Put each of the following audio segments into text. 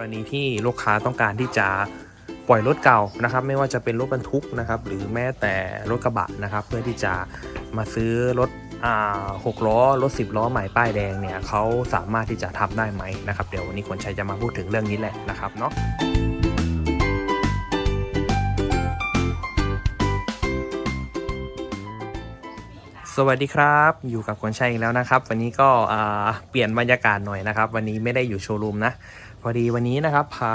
รณีที่ลูกค้าต้องการที่จะปล่อยรถเก่านะครับ ไม่ว่าจะเป็นรถบรรทุกนะครับ หรือแม้แต่รถกระบะนะครับ เพื่อที่จะมาซื้อรถอ่าหกล้อรถสิบล้อใหม่ป้ายแดงเนี่ยเขาสามารถที่จะทำได้ไหมนะครับ เดี๋ยววันนี้คนชัยจะมาพูดถึงเรื่องนี้แหละนะครับเนาะ สวัสดีครับ อยู่กับคนชัยอีกแล้วนะครับ วันนี้ก็เปลี่ยนบรรยากาศหน่อยนะครับ วันนี้ไม่ได้อยู่โชว์รูมนะ พอดีวันนี้นะครับพา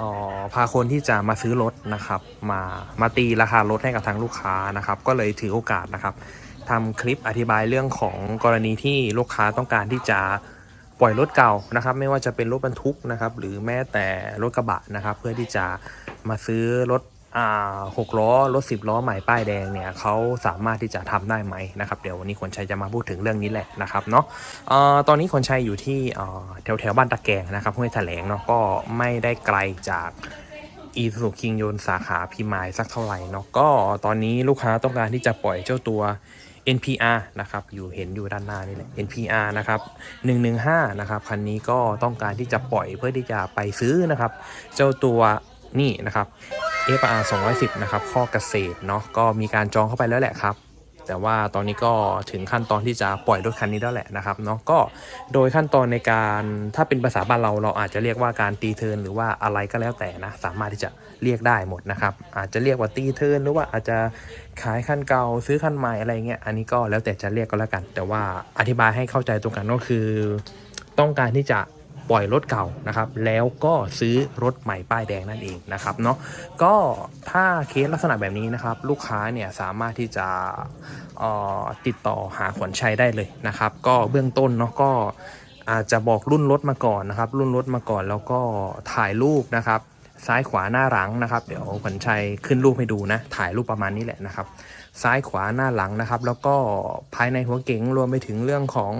ออพาคนที่จะมาซื้อรถนะครับ มามาตีราคารถให้กับทางลูกค้านะครับ ก็เลยถือโอกาสนะครับทำคลิปอธิบายเรื่องของกรณีที่ลูกค้าต้องการที่จะปล่อยรถเก่านะครับ ไม่ว่าจะเป็นรถบรรทุกนะครับ หรือแม้แต่รถกระบะนะครับ เพื่อที่จะมาซื้อรถ หกล้อรถสิบล้อใหม่ป้ายแดงเนี่ยเขาสามารถที่จะทำได้ไหมนะครับเดี๋ยววันนี้คนชัยจะมาพูดถึงเรื่องนี้แหละนะครับเนาะออตอนนี้คนชัยอยู่ที่แถวแถวบ้านตะแกงนะครับห้วยแถลงเนาะก็ไม่ได้ไกลจากอีสุคิงยนสาขาพิมายสักเท่าไหร่เนาะก็ตอนนี้ลูกค้าต้องการที่จะปล่อยเจ้าตัว NPR นะครับอยู่เห็นอยู่ด้านหน้านี่แหละ NPR นะครับ115นะครับคันนี้ก็ต้องการที่จะปล่อยเพื่อที่จะไปซื้อนะครับ เจ้าตัวนี่นะครับ FR 210 นะครับ ข้อเกษตรเนาะก็มีการจองเข้าไปแล้วแหละครับ แต่ว่าตอนนี้ก็ถึงขั้นตอนที่จะปล่อยรถคันนี้แล้วแหละนะครับเนาะก็โดยขั้นตอนในการถ้าเป็นภาษาบ้านเราเราอาจจะเรียกว่าการตีเทินหรือว่าอะไรก็แล้วแต่นะสามารถที่จะเรียกได้หมดนะครับ อาจจะเรียกว่าตีเทินหรือว่าอาจจะขายคันเก่าซื้อคันใหม่อะไรเงี้ยอันนี้ก็แล้วแต่จะเรียกก็แล้วกัน แต่ว่าอธิบายให้เข้าใจตรงกันก็คือ ต้องการที่จะ ปล่อยรถเก่านะครับแล้วก็ซื้อรถใหม่ป้ายแดงนั่นเองนะครับเนาะก็ถ้าเคสลักษณะแบบนี้นะครับลูกค้าเนี่ยสามารถที่จะออติดต่อหาขวัญชัยได้เลยนะครับ ก็เบื้องต้นเนาะก็อาจจะบอกรุ่นรถมาก่อนนะครับ รุ่นรถมาก่อนแล้วก็ถ่ายรูปนะครับซ้ายขวาหน้าหลังนะครับ เดี๋ยวขวัญชัยขึ้นรูปให้ดูนะ ถ่ายรูปประมาณนี้แหละนะครับ ซ้ายขวาหน้าหลังนะครับ แล้วก็ภายในหัวเก๋งรวมไปถึงเรื่องของ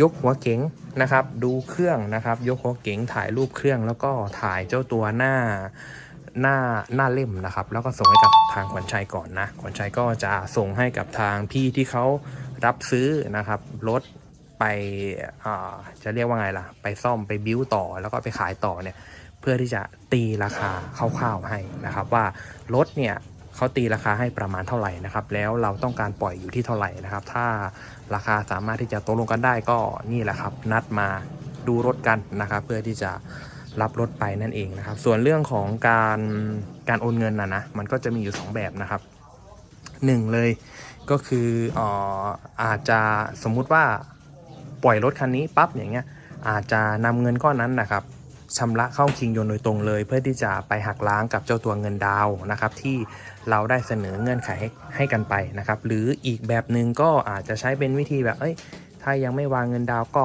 ยกหัวเก๋งนะครับ ดูเครื่องนะครับ ยกหัวเก๋งถ่ายรูปเครื่อง แล้วก็ถ่ายเจ้าตัวหน้าหน้าหน้าเล่มนะครับ แล้วก็ส่งให้กับทางขวัญชัยก่อนนะขวัญชัยก็จะส่งให้กับทางพี่ที่เขารับซื้อนะครับรถไปจะเรียกว่าไงล่ะ ไปซ่อมไปบิ้วต่อแล้วก็ไปขายต่อเนี่ยเพื่อที่จะตีราคาคร่าวๆให้นะครับ ว่ารถเนี่ย เขาตีราคาให้ประมาณเท่าไหร่นะครับ แล้วเราต้องการปล่อยอยู่ที่เท่าไหร่นะครับ ถ้าราคาสามารถที่จะตกลงกันได้ก็นี่แหละครับ นัดมาดูรถกันนะครับ เพื่อที่จะรับรถไปนั่นเองนะครับ ส่วนเรื่องของการการโอนเงินนะนะมันก็จะมีอยู่ 2 แบบนะครับหนึ่งเลยก็คืออ่ออาจจะสมมุติว่าปล่อยรถคันนี้ปั๊บอย่างเงี้ยอาจจะนำเงินก้อนนั้นนะครับ ชำระเข้าคิงยนโดยตรงเลย เพื่อที่จะไปหักล้างกับเจ้าตัวเงินดาวนะครับที่เราได้เสนอเงื่อนไขให้ให้กันไปนะครับหรืออีกแบบหนึ่งก็อาจจะใช้เป็นวิธีแบบเอ้ยถ้ายังไม่วางเงินดาวก็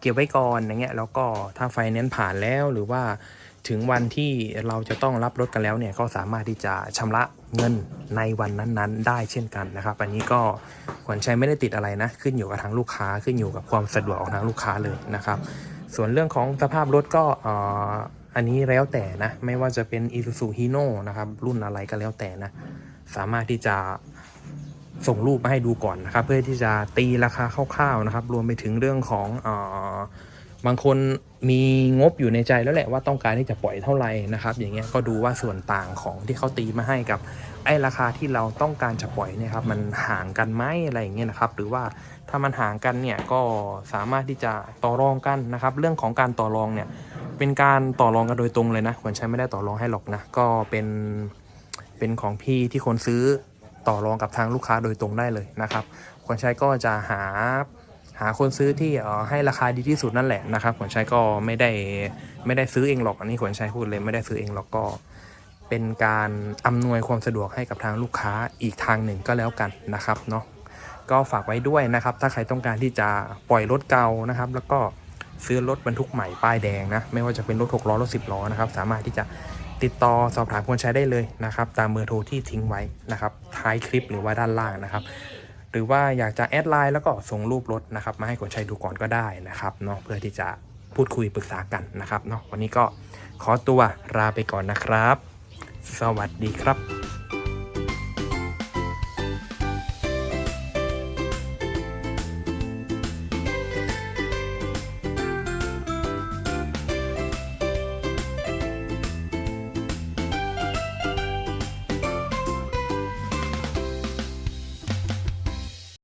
เก็บไว้ก่อนอย่างเงี้ยแล้วก็ถ้าไฟแนนซ์ผ่านแล้วหรือว่าถึงวันที่เราจะต้องรับรถกันแล้วเนี่ยก็สามารถที่จะชำระเงินในวันนั้นๆ ได้เช่นกันนะครับอันนี้ก็ขวัญชัยไม่ได้ติดอะไรนะ ขึ้นอยู่กับทางลูกค้าขึ้นอยู่กับความสะดวกของทางลูกค้าเลยนะครับ ส่วนเรื่องของสภาพรถก็ออันนี้แล้วแต่นะ ไม่ว่าจะเป็น Isuzu Hino นะครับ รุ่นอะไรก็แล้วแต่นะ สามารถที่จะส่งรูปมาให้ดูก่อนนะครับ เพื่อที่จะตีราคาคร่าวๆนะครับ รวมไปถึงเรื่องของออ บางคนมีงบอยู่ในใจแล้วแหละว่าต้องการที่จะปล่อยเท่าไหร่นะครับ อย่างเงี้ยก็ดูว่าส่วนต่างของที่เขาตีมาให้กับไอ้ราคาที่เราต้องการจะปล่อยเนี่ยครับมันห่างกันไหมอะไรอย่างเงี้ยนะครับ หรือว่าถ้ามันห่างกันเนี่ยก็สามารถที่จะต่อรองกันนะครับ เรื่องของการต่อรองเนี่ยเป็นการต่อรองกันโดยตรงเลยนะควรใช้ไม่ได้ต่อรองให้หรอกนะก็เป็นเป็นของพี่ที่คนซื้อต่อรองกับทางลูกค้าโดยตรงได้เลยนะครับควรใช้ก็จะหา หาคนซื้อที่ออให้ราคาดีที่สุดนั่นแหละนะครับขวัญชัยก็ไม่ได้ไม่ได้ซื้อเองหรอกอันนี้ขวัญชัยพูดเลยไม่ได้ซื้อเองหรอกก็เป็นการอำนวยความสะดวกให้กับทางลูกค้าอีกทางหนึ่งก็แล้วกันนะครับเนาะก็ฝากไว้ด้วยนะครับ ถ้าใครต้องการที่จะปล่อยรถเก่านะครับ แล้วก็ซื้อรถบรรทุกใหม่ป้ายแดงนะ ไม่ว่าจะเป็นรถ6ล้อรถ10ล้อนะครับ สามารถที่จะติดต่อสอบถามคนใช้ได้เลยนะครับ ตามเบอร์โทรที่ทิ้งไว้นะครับ ท้ายคลิปหรือว่าด้านล่างนะครับ หรือว่าอยากจะแอดไลน์แล้วก็ส่งรูปรถนะครับมาให้คนใช้ดูก่อนก็ได้นะครับเนาะเพื่อที่จะพูดคุยปรึกษากันนะครับเนาะวันนี้ก็ขอตัวลาไปก่อนนะครับ สวัสดีครับ